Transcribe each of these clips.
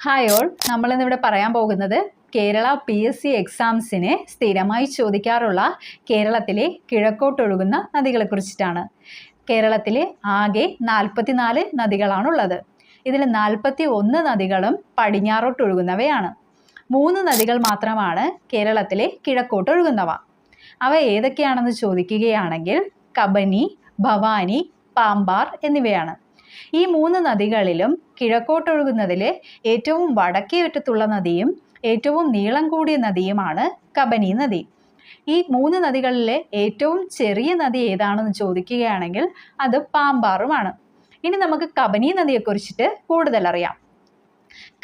Hi all നമ്മളിന്നിവിടെ പറയാൻ പോകുന്നത് കേരള പി എസ് സി എക്സാംസിന് സ്ഥിരമായി ചോദിക്കാറുള്ള കേരളത്തിലെ കിഴക്കോട്ടൊഴുകുന്ന നദികളെക്കുറിച്ചിട്ടാണ് കേരളത്തിലെ ആകെ നാൽപ്പത്തിനാല് നദികളാണുള്ളത്. ഇതിൽ നാൽപ്പത്തി ഒന്ന് നദികളും പടിഞ്ഞാറോട്ടൊഴുകുന്നവയാണ്. മൂന്ന് നദികൾ മാത്രമാണ് കേരളത്തിലെ കിഴക്കോട്ടൊഴുകുന്നവ. അവ ഏതൊക്കെയാണെന്ന് ചോദിക്കുകയാണെങ്കിൽ കബനി ഭവാനി പാമ്പാർ എന്നിവയാണ്. ഈ മൂന്ന് നദികളിലും കിഴക്കോട്ടൊഴുകുന്നതിൽ ഏറ്റവും വടക്കേ അറ്റത്തുള്ള നദിയും ഏറ്റവും നീളം കൂടിയ നദിയുമാണ് കബനി നദി. ഈ മൂന്ന് നദികളിലെ ഏറ്റവും ചെറിയ നദി ഏതാണെന്ന് ചോദിക്കുകയാണെങ്കിൽ അത് പാമ്പാറുമാണ്. ഇനി നമുക്ക് കബനി നദിയെക്കുറിച്ചിട്ട് കൂടുതൽ അറിയാം.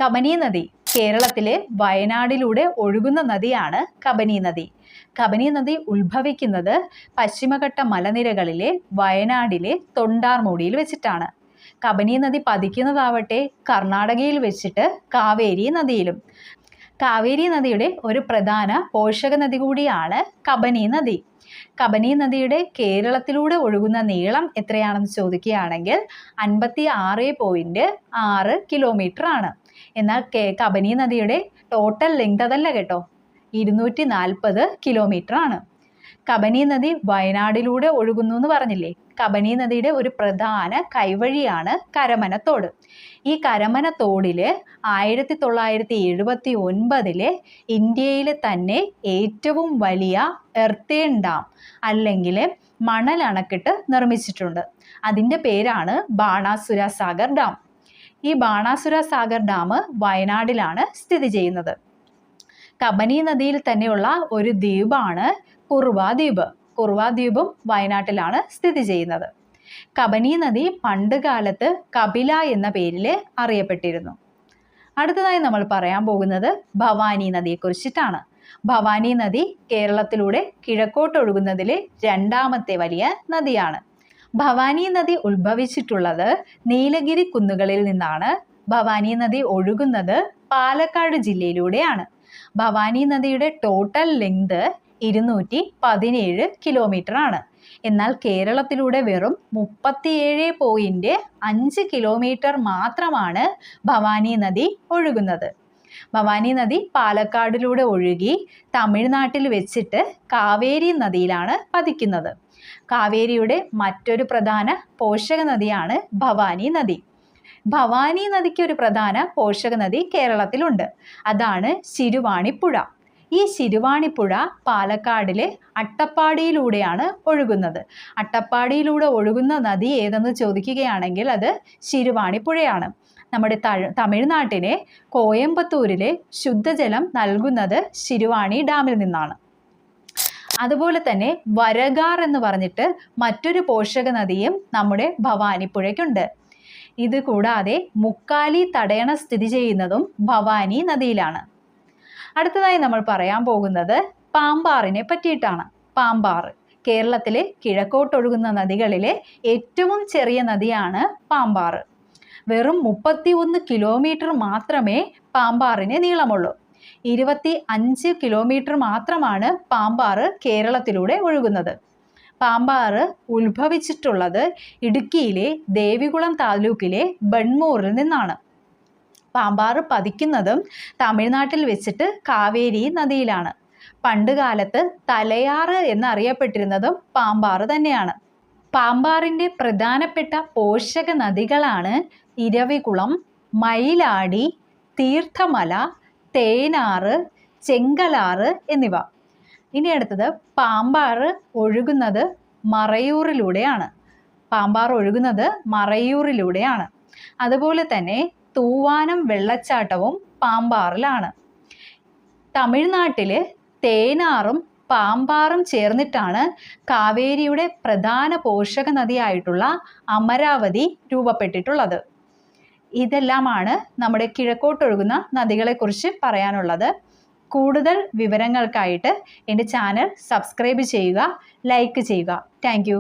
കബനി നദി കേരളത്തിലെ വയനാടിലൂടെ ഒഴുകുന്ന നദിയാണ് കബനി നദി. കബനി നദി ഉത്ഭവിക്കുന്നത് പശ്ചിമഘട്ട മലനിരകളിലെ വയനാടിലെ തൊണ്ടാർമൂടിയിൽ വെച്ചിട്ടാണ്. കബനി നദി പതിക്കുന്നതാവട്ടെ കർണാടകയിൽ വെച്ചിട്ട് കാവേരി നദിയിലും. കാവേരി നദിയുടെ ഒരു പ്രധാന പോഷക നദി കൂടിയാണ് കബനി നദി. കബനി നദിയുടെ കേരളത്തിലൂടെ ഒഴുകുന്ന നീളം എത്രയാണെന്ന് ചോദിക്കുകയാണെങ്കിൽ അൻപത്തി ആറ് പോയിന്റ് ആറ് കിലോമീറ്റർ ആണ്. എന്നാൽ കബനി നദിയുടെ ടോട്ടൽ ലെങ്ത് അതല്ല കേട്ടോ ഇരുന്നൂറ്റി നാൽപ്പത് കിലോമീറ്റർ ആണ്. കബനി നദി വയനാടിലൂടെ ഒഴുകുന്നു എന്ന് പറഞ്ഞില്ലേ? കബനി നദിയുടെ ഒരു പ്രധാന കൈവഴിയാണ് കരമനത്തോട്. ഈ കരമനത്തോടിൽ ആയിരത്തി തൊള്ളായിരത്തി എഴുപത്തി ഒൻപതിലെ ഇന്ത്യയിലെ തന്നെ ഏറ്റവും വലിയ എർത്തേൺ ഡാം അല്ലെങ്കിൽ മണൽ അണക്കെട്ട് നിർമ്മിച്ചിട്ടുണ്ട്. അതിന്റെ പേരാണ് ബാണാസുര സാഗർ ഡാം. ഈ ബാണാസുര സാഗർ ഡാം വയനാടിലാണ് സ്ഥിതി ചെയ്യുന്നത്. കബനി നദിയിൽ തന്നെയുള്ള ഒരു ദ്വീപാണ് കുറുവ ദ്വീപ് കുറുവ ദ്വീപും വയനാട്ടിലാണ് സ്ഥിതി ചെയ്യുന്നത്. കബനി നദി പണ്ട് കാലത്ത് കപില എന്ന പേരിൽ അറിയപ്പെട്ടിരുന്നു. അടുത്തതായി നമ്മൾ പറയാൻ പോകുന്നത് ഭവാനി നദിയെക്കുറിച്ചിട്ടാണ് ഭവാനി നദി കേരളത്തിലൂടെ കിഴക്കോട്ടൊഴുകുന്നതിലെ രണ്ടാമത്തെ വലിയ നദിയാണ്. ഭവാനി നദി ഉത്ഭവിച്ചിട്ടുള്ളത് നീലഗിരി കുന്നുകളിൽ നിന്നാണ്. ഭവാനി നദി ഒഴുകുന്നത് പാലക്കാട് ജില്ലയിലൂടെയാണ്. ഭവാനി നദിയുടെ ടോട്ടൽ ലെങ്ത് ഇരുന്നൂറ്റി പതിനേഴ് കിലോമീറ്റർ ആണ് എന്നാൽ കേരളത്തിലൂടെ വെറും മുപ്പത്തിയേഴ് പോയിന്റ് അഞ്ച് കിലോമീറ്റർ മാത്രമാണ് ഭവാനി നദി ഒഴുകുന്നത്. ഭവാനി നദി പാലക്കാടിലൂടെ ഒഴുകി തമിഴ്നാട്ടിൽ വെച്ചിട്ട് കാവേരി നദിയിലാണ് പതിക്കുന്നത്. കാവേരിയുടെ മറ്റൊരു പ്രധാന പോഷക നദിയാണ് ഭവാനി നദി. ഭവാനി നദിക്ക് ഒരു പ്രധാന പോഷക നദി കേരളത്തിലുണ്ട്. അതാണ് ശിരുവാണിപ്പുഴ. ഈ ശിരുവാണിപ്പുഴ പാലക്കാടിലെ അട്ടപ്പാടിയിലൂടെയാണ് ഒഴുകുന്നത്. അട്ടപ്പാടിയിലൂടെ ഒഴുകുന്ന നദി ഏതെന്ന് ചോദിക്കുകയാണെങ്കിൽ അത് ശിരുവാണിപ്പുഴയാണ്. നമ്മുടെ തമിഴ്നാട്ടിലെ കോയമ്പത്തൂരിലെ ശുദ്ധജലം നൽകുന്നത് ശിരുവാണി ഡാമിൽ നിന്നാണ്. അതുപോലെ തന്നെ വരഗാർ എന്ന് പറഞ്ഞിട്ട് മറ്റൊരു പോഷക നദിയും നമ്മുടെ ഭവാനിപ്പുഴയ്ക്കുണ്ട്. ഇത് കൂടാതെ മുക്കാലി തടയണ സ്ഥിതി ചെയ്യുന്നതും ഭവാനി നദിയിലാണ്. അടുത്തതായി നമ്മൾ പറയാൻ പോകുന്നത് പാമ്പാറിനെ പറ്റിയിട്ടാണ്. പാമ്പാർ കേരളത്തിലെ കിഴക്കോട്ടൊഴുകുന്ന നദികളിലെ ഏറ്റവും ചെറിയ നദിയാണ് പാമ്പാർ വെറും മുപ്പത്തി ഒന്ന് കിലോമീറ്റർ മാത്രമേ പാമ്പാറിന് നീളമുള്ളൂ. ഇരുപത്തി അഞ്ച് കിലോമീറ്റർ മാത്രമാണ് പാമ്പാർ കേരളത്തിലൂടെ ഒഴുകുന്നത്. പാമ്പാർ ഉത്ഭവിച്ചിട്ടുള്ളത് ഇടുക്കിയിലെ ദേവികുളം താലൂക്കിലെ ബൺമൂറിൽ നിന്നാണ്. പാമ്പാറ് പതിക്കുന്നതും തമിഴ്നാട്ടിൽ വെച്ചിട്ട് കാവേരി നദിയിലാണ്. പണ്ടുകാലത്ത് തലയാറ് എന്നറിയപ്പെട്ടിരുന്നതും പാമ്പാറ് തന്നെയാണ്. പാമ്പാറിന്റെ പ്രധാനപ്പെട്ട പോഷക നദികളാണ് ഇരവികുളം മയിലാടി തീർത്ഥമല തേനാറ് ചെങ്കലാറ് എന്നിവ. ഇനി അടുത്തത് പാമ്പാറ് ഒഴുകുന്നത് മറയൂറിലൂടെയാണ്. പാമ്പാർ ഒഴുകുന്നത് മറയൂറിലൂടെയാണ്. അതുപോലെ തന്നെ തൂവാനം വെള്ളച്ചാട്ടവും പാമ്പാറിലാണ്. തമിഴ്നാട്ടിൽ തേനാറും പാമ്പാറും ചേർന്നിട്ടാണ് കാവേരിയുടെ പ്രധാന പോഷക നദിയായിട്ടുള്ള അമരാവതി രൂപപ്പെട്ടിട്ടുള്ളത്. ഇതെല്ലാമാണ് നമ്മുടെ കിഴക്കോട്ടൊഴുകുന്ന നദികളെക്കുറിച്ച് പറയാനുള്ളത്. കൂടുതൽ വിവരങ്ങൾക്കായിട്ട് എന്റെ ചാനൽ സബ്സ്ക്രൈബ് ചെയ്യുക ലൈക്ക് ചെയ്യുക. താങ്ക്